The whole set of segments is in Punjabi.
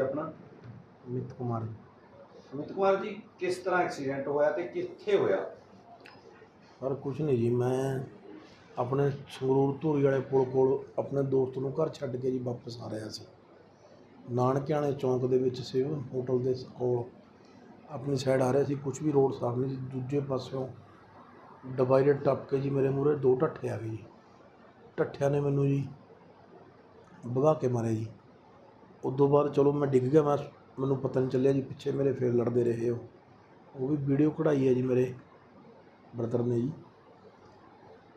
ਅਮਿਤ ਕੁਮਾਰ ਜੀ। ਕਿਸ ਤਰ੍ਹਾਂ ਐਕਸੀਡੈਂਟ ਹੋਇਆ ਤੇ ਕਿੱਥੇ ਹੋਇਆ? ਸਰ ਕੁਛ ਨਹੀਂ ਜੀ ਮੈਂ ਆਪਣੇ ਸੰਗਰੂਰ ਧੂਰੀ ਵਾਲੇ ਪੁਲ ਕੋਲ ਆਪਣੇ ਦੋਸਤ ਨੂੰ ਘਰ ਛੱਡ ਕੇ ਜੀ ਵਾਪਸ ਆ ਰਿਹਾ ਸੀ। ਨਾਨਕਿਆਣੇ ਚੌਂਕ ਦੇ ਵਿੱਚ ਸਿਵ ਹੋਟਲ ਦੇ ਕੋਲ। ਆਪਣੀ ਸਾਈਡ ਆ ਰਿਹਾ ਸੀ ਕੁਝ ਵੀ ਰੋਡ ਸਾਫ਼ ਨਹੀਂ ਸੀ ਦੂਜੇ ਪਾਸਿਓਂ ਡਿਵਾਈਡਰ ਟੱਪ ਕੇ ਜੀ ਮੇਰੇ ਮੂਹਰੇ ਦੋ ਢੱਠੇ ਆ ਗਏ ਜੀ। ਢੱਠਿਆਂ ਨੇ ਮੈਨੂੰ ਜੀ ਭਗਾ ਕੇ ਮਾਰਿਆ ਜੀ। ਉਦੋਂ ਬਾਅਦ ਚਲੋ ਮੈਂ ਡਿੱਗ ਗਿਆ ਮੈਂ ਮੈਨੂੰ ਪਤਾ ਨਹੀਂ ਚੱਲਿਆ ਜੀ ਪਿੱਛੇ ਮੇਰੇ ਫੇਰ ਲੜਦੇ ਰਹੇ ਉਹ। ਉਹ ਵੀ ਵੀਡੀਓ ਕਢਾਈ ਹੈ ਜੀ ਮੇਰੇ ਬ੍ਰਦਰ ਨੇ ਜੀ।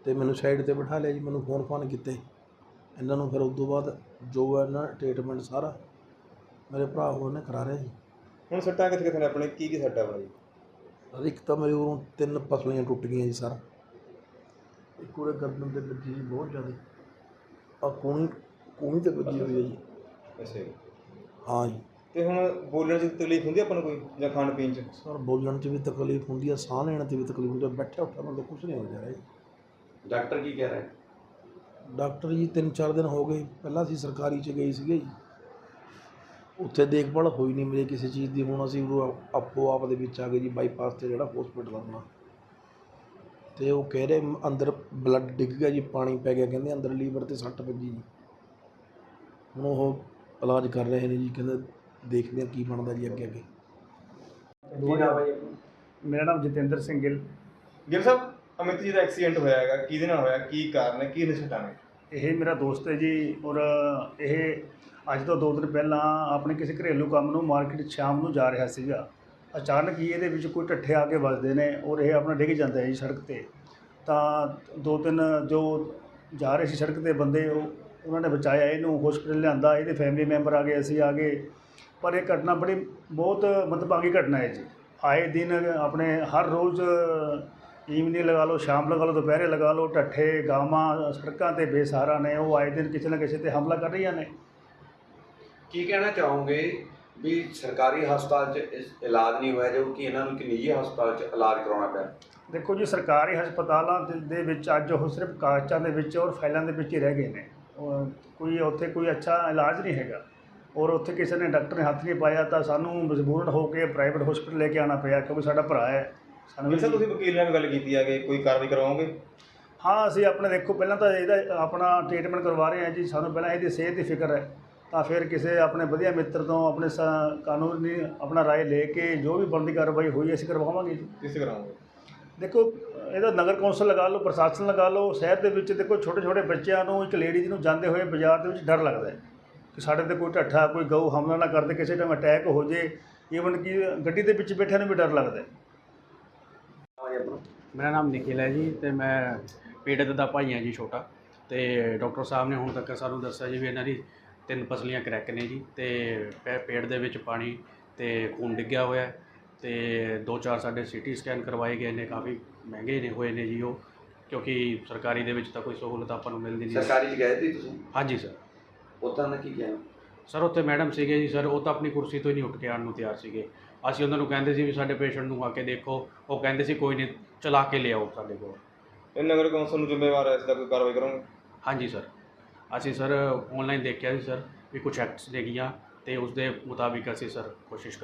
ਤੇ ਮੈਨੂੰ ਸਾਈਡ ਤੇ ਬਿਠਾ ਲਿਆ ਜੀ ਮੈਨੂੰ ਫੋਨ ਫਾਨ ਕੀਤੇ। ਇਹਨਾਂ ਨੂੰ ਫਿਰ ਤੋਂ ਬਾਅਦ ਜੋ ਹੈ ਨਾ ਟ੍ਰੀਟਮੈਂਟ ਸਾਰਾ ਮੇਰੇ ਭਰਾ ਹੋਰ ਨੇ ਕਰਾ ਰਿਹਾ ਜੀ। ਹੁਣ ਸੱਟਾਂ ਕਿੱਥੇ ਕਿੱਥੇ ਨੇ ਆਪਣੇ? ਕੀ ਕੀ ਸੱਟਾਂ ਆਪਣੀ? ਅਰੇ ਇੱਕ ਤਾਂ ਮੇਰੇ ਉਰੋਂ ਤਿੰਨ ਪਸਲੀਆਂ ਟੁੱਟ ਗਈਆਂ ਜੀ ਸਰ। ਇੱਕ ਉਰੇ ਗਰਦਨ ਤੇ ਵੱਜੀ ਜੀ ਬਹੁਤ ਜ਼ਿਆਦਾ। ਆ ਕੂਣੀ ਕੂਣੀ ਤੇ ਵੱਜੀ ਹੋਈ ਹੈ ਜੀ। ਅੱਛਾ ਜੀ। ਹਾਂ ਜੀ। ਤੇ ਹੁਣ ਬੋਲਣ 'ਚ ਤਕਲੀਫ ਹੁੰਦੀ ਆ ਆਪਾਂ ਨੂੰ ਕੋਈ ਜਾਂ ਖਾਣ ਪੀਣ 'ਚ? ਸਰ ਬੋਲਣ 'ਚ ਵੀ ਤਕਲੀਫ ਹੁੰਦੀ ਹੈ ਸਾਹ ਲੈਣ 'ਤੇ ਵੀ ਤਕਲੀਫ ਹੁੰਦੀ ਹੈ ਬੈਠਾ ਉੱਠਾ ਮਤਲਬ ਕੁਝ ਨਹੀਂ ਹੋ ਜਾ ਰਿਹਾ ਜੀ। ਡਾਕਟਰ ਕੀ ਕਹਿ ਰਿਹਾ? ਹੈ? ਡਾਕਟਰ ਜੀ ਤਿੰਨ ਚਾਰ ਦਿਨ ਹੋ ਗਏ ਪਹਿਲਾਂ ਅਸੀਂ ਸਰਕਾਰੀ ਚ ਗਏ ਸੀਗੇ ਜੀ। ਉੱਥੇ ਦੇਖਭਾਲ ਹੋਈ ਨਹੀਂ ਮੇਰੇ ਕਿਸੇ ਚੀਜ਼ ਦੀ। ਹੁਣ ਅਸੀਂ ਉਰੋਂ ਆਪੋ ਆਪ ਦੇ ਵਿੱਚ ਆ ਗਏ ਜੀ ਬਾਈਪਾਸ ਤੇ ਜਿਹੜਾ ਹਸਪੀਟਲ ਆਪਣਾ। ਤੇ ਉਹ ਕਹਿ ਰਹੇ ਅੰਦਰ ਬਲੱਡ ਡਿੱਗ ਗਿਆ ਜੀ ਪਾਣੀ ਪੈ ਗਿਆ। ਕਹਿੰਦੇ ਅੰਦਰ ਲੀਵਰ ਤੇ ਸੱਟ ਵੱਜੀ ਜੀ। ਹੁਣ ਉਹ ਇਲਾਜ ਕਰ ਰਹੇ ਨੇ ਜੀ ਕਹਿੰਦੇ ਦੇਖਦੇ ਆ ਕੀ ਬਣਦਾ ਜੀ ਅੱਗੇ ਅੱਗੇ। ਕੀ ਨਾਮ ਹੈ ਜੀ ਆਪਣਾ? ਮੇਰਾ ਨਾਮ ਜਤਿੰਦਰ ਸਿੰਘ ਗਿੱਲ। ਗਿਲ ਸਾਹਿਬ ਅਮਿਤ ਜੀ ਦਾ ਐਕਸੀਡੈਂਟ ਹੋਇਆ ਹੈਗਾ ਕਿਹਦੇ ਨਾਲ ਹੋਇਆ ਕੀ ਕਾਰਨ ਹੈ ਕੀ ਨੇ ਸੱਟਾਂ ਨੇ? ਇਹ ਮੇਰਾ ਦੋਸਤ ਹੈ ਜੀ ਔਰ ਇਹ ਅੱਜ ਤੋਂ ਦੋ ਦਿਨ ਪਹਿਲਾਂ ਆਪਣੇ ਕਿਸੇ ਘਰੇਲੂ ਕੰਮ ਨੂੰ ਮਾਰਕੀਟ ਸ਼ਾਮ ਨੂੰ ਜਾ ਰਿਹਾ ਸੀਗਾ। ਅਚਾਨਕ ਹੀ ਇਹਦੇ ਵਿੱਚ ਕੋਈ ਢੱਠੇ ਆ ਕੇ ਵੱਜਦੇ ਨੇ ਔਰ ਇਹ ਆਪਣਾ ਡਿੱਗ ਜਾਂਦਾ ਹੈ ਜੀ ਸੜਕ ਤੇ। ਤਾਂ ਦੋ ਤਿੰਨ ਜੋ ਜਾ ਰਹੇ ਸੀ ਸੜਕ ਤੇ ਬੰਦੇ ਉਹ ਉਹਨਾਂ ਨੇ ਬਚਾਇਆ ਇਹਨੂੰ ਹਸਪੀਟਲ ਲਿਆਂਦਾ ਇਹਦੇ ਫੈਮਿਲੀ ਮੈਂਬਰ ਆ ਗਏ ਅਸੀਂ ਆ ਗਏ। ਪਰ ਇਹ ਘਟਨਾ ਬੜੀ ਬਹੁਤ ਮੰਦਭਾਗੀ ਘਟਨਾ ਹੈ ਜੀ। ਆਏ ਦਿਨ ਆਪਣੇ ਹਰ ਰੋਜ਼ ਈਵਨਿੰਗ ਲਗਾ ਲਓ ਸ਼ਾਮ ਲਗਾ ਲਓ ਦੁਪਹਿਰੇ ਲਗਾ ਲਓ ਢੱਠੇ ਗਾਵਾਂ ਸੜਕਾਂ ਤੇ ਬੇਸਹਾਰਾ ਨੇ ਉਹ ਆਏ ਦਿਨ ਕਿਸੇ ਨਾ ਕਿਸੇ ਤੇ ਹਮਲਾ ਕਰ ਰਹੀਆਂ ਨੇ। ਕੀ ਕਹਿਣਾ ਚਾਹੋਗੇ ਵੀ ਸਰਕਾਰੀ ਹਸਪਤਾਲ 'ਚ ਇਸ ਇਲਾਜ ਨਹੀਂ ਹੋਇਆ ਜੋ ਕਿ ਇਹਨਾਂ ਨੂੰ ਇੱਕ ਨਿੱਜੀ ਹਸਪਤਾਲ 'ਚ ਇਲਾਜ ਕਰਾਉਣਾ ਪਿਆ? ਦੇਖੋ ਜੀ ਸਰਕਾਰੀ ਹਸਪਤਾਲਾਂ ਦੇ- ਵਿੱਚ ਅੱਜ ਉਹ ਸਿਰਫ ਕਾਗਜ਼ਾਂ ਦੇ ਵਿੱਚ ਔਰ ਫਾਈਲਾਂ ਦੇ ਵਿੱਚ ਹੀ ਰਹਿ ਗਏ ਨੇ। ਕੋਈ ਉੱਥੇ ਕੋਈ ਅੱਛਾ ਇਲਾਜ ਨਹੀਂ ਹੈਗਾ। ਔਰ ਉੱਥੇ ਕਿਸੇ ਨੇ ਡਾਕਟਰ ਨੇ ਹੱਥ ਨਹੀਂ ਪਾਇਆ ਤਾਂ ਸਾਨੂੰ ਮਜਬੂਰਨ ਹੋ ਕੇ ਪ੍ਰਾਈਵੇਟ ਹਸਪੀਟਲ ਲੈ ਕੇ ਆਉਣਾ ਪਿਆ ਕਿਉਂਕਿ ਸਾਡਾ ਭਰਾ ਹੈ। ਸਾਨੂੰ ਵੀ- ਤੁਸੀਂ ਵਕੀਲ ਨਾਲ ਵੀ ਗੱਲ ਕੀਤੀ ਹੈਗੇ ਕੋਈ ਕਾਰਵਾਈ ਕਰਵਾਓਗੇ? ਹਾਂ ਅਸੀਂ ਆਪਣੇ ਦੇਖੋ ਪਹਿਲਾਂ ਤਾਂ ਇਹਦਾ ਆਪਣਾ ਟ੍ਰੀਟਮੈਂਟ ਕਰਵਾ ਰਹੇ ਹਾਂ ਜੀ। ਸਾਨੂੰ ਪਹਿਲਾਂ ਇਹਦੀ ਸਿਹਤ ਦੀ ਫਿਕਰ ਹੈ। ਤਾਂ ਫਿਰ ਕਿਸੇ ਆਪਣੇ ਵਧੀਆ ਮਿੱਤਰ ਤੋਂ ਆਪਣੇ ਕਾਨੂੰਨੀ ਆਪਣਾ ਰਾਏ ਲੈ ਕੇ ਜੋ ਵੀ ਬਣਦੀ ਕਾਰਵਾਈ ਹੋਈ ਅਸੀਂ ਕਰਵਾਵਾਂਗੇ ਜੀ। ਕਿਸੇ ਕਰਾਓਗੇ? ਦੇਖੋ, ਇਹਦਾ ਨਗਰ ਕੌਂਸਲ ਲਗਾ ਲਓ, ਪ੍ਰਸ਼ਾਸਨ ਲਗਾ ਲਓ, ਸ਼ਹਿਰ ਦੇ ਵਿੱਚ ਦੇਖੋ ਛੋਟੇ ਛੋਟੇ ਬੱਚਿਆਂ ਨੂੰ, ਇੱਕ ਲੇਡੀਜ਼ ਨੂੰ ਜਾਂਦੇ ਹੋਏ ਬਾਜ਼ਾਰ ਦੇ ਵਿੱਚ ਡਰ ਲੱਗਦਾ ਹੈ ਕਿ ਸਾਡੇ ਤੇ ਕੋਈ ਢੱਠਾ, ਕੋਈ ਗਊ ਹਮਲਾ ਨਾ ਕਰਦੇ, ਕਿਸੇ ਟਾਈਮ ਅਟੈਕ ਹੋ ਜੇ ਈਵਨ ਕਿ ਗੱਡੀ ਦੇ ਵਿੱਚ ਬੈਠਿਆਂ ਨੂੰ ਵੀ ਡਰ ਲੱਗਦਾ ਹੈ। ਮੇਰਾ ਨਾਮ ਨਿਖਿਲ ਹੈ ਜੀ ਤੇ ਮੈਂ ਪੀੜਤ ਦਾ ਭਾਈ ਹਾਂ ਜੀ ਛੋਟਾ ਤੇ ਡਾਕਟਰ ਸਾਹਿਬ ਨੇ ਹੁਣ ਤੱਕ ਸਾਨੂੰ ਦੱਸਿਆ ਜੀ ਵੀ ਇਹਨਾਂ ਦੀ ਤਿੰਨ ਪਸਲੀਆਂ ਕਰੈਕ ਨੇ ਜੀ ਤੇ ਪੇ- ਪੇਟ ਦੇ ਵਿੱਚ ਪਾਣੀ ਤੇ ਖੂਨ ਡਿੱਗਿਆ ਹੋਇਆ ਤੇ ਦੋ ਚਾਰ ਸਾਡੇ ਸੀਟੀ ਸਕੈਨ ਕਰਵਾਏ ਗਏ ਨੇ ਕਾਫੀ ਮਹਿੰਗੇ ਨੇ ਹੋਏ ਨੇ ਜੀ ਉਹ ਕਿਉਂਕਿ ਸਰਕਾਰੀ ਦੇ ਵਿੱਚ ਤਾਂ ਕੋਈ ਸਹੂਲਤ ਆਪਾਂ ਨੂੰ ਮਿਲਦੀ ਨਹੀਂ। ਸਰਕਾਰੀ 'ਚ ਗਏ ਸੀ ਤੁਸੀਂ? ਹਾਂਜੀ ਸਰ। ਉਦਾਂ ਦਾ ਕੀ ਕਿਹਾ? ਸਰ ਉੱਥੇ ਮੈਡਮ ਸੀਗੇ ਜੀ ਸਰ ਉਹ ਤਾਂ ਆਪਣੀ ਕੁਰਸੀ ਤੋਂ ਹੀ ਨਹੀਂ ਉੱਠ ਕੇ ਆਉਣ ਨੂੰ ਤਿਆਰ ਸੀਗੇ। ਅਸੀਂ ਉਹਨਾਂ ਨੂੰ ਕਹਿੰਦੇ ਸੀ ਵੀ ਸਾਡੇ ਪੇਸ਼ੈਂਟ ਨੂੰ ਆ ਕੇ ਦੇਖੋ ਉਹ ਕਹਿੰਦੇ ਸੀ ਕੋਈ ਨਹੀਂ ਚਲਾ ਕੇ ਲਿਆਓ ਸਾਡੇ ਕੋਲ। ਇਹ ਨਗਰ ਕੌਂਸਲ ਨੂੰ ਜ਼ਿੰਮੇਵਾਰ ਹੈ ਇਸ ਦਾ ਕੋਈ ਕਾਰਵਾਈ ਕਰੋਗੇ। ਹਾਂਜੀ ਸਰ। ਅਸੀਂ ਸਰ ਆਨਲਾਈਨ ਦੇਖਿਆ ਸੀ ਸਰ ਵੀ ਕੁਝ ਐਕਟਸ ਨੇ ਗੀਆਂ ਤੇ ਉਸ ਦੇ ਮੁਤਾਬਿਕ ਅਸੀਂ ਸਰ ਕੋਸ਼ਿਸ਼ ਕਰਾਂਗੇ।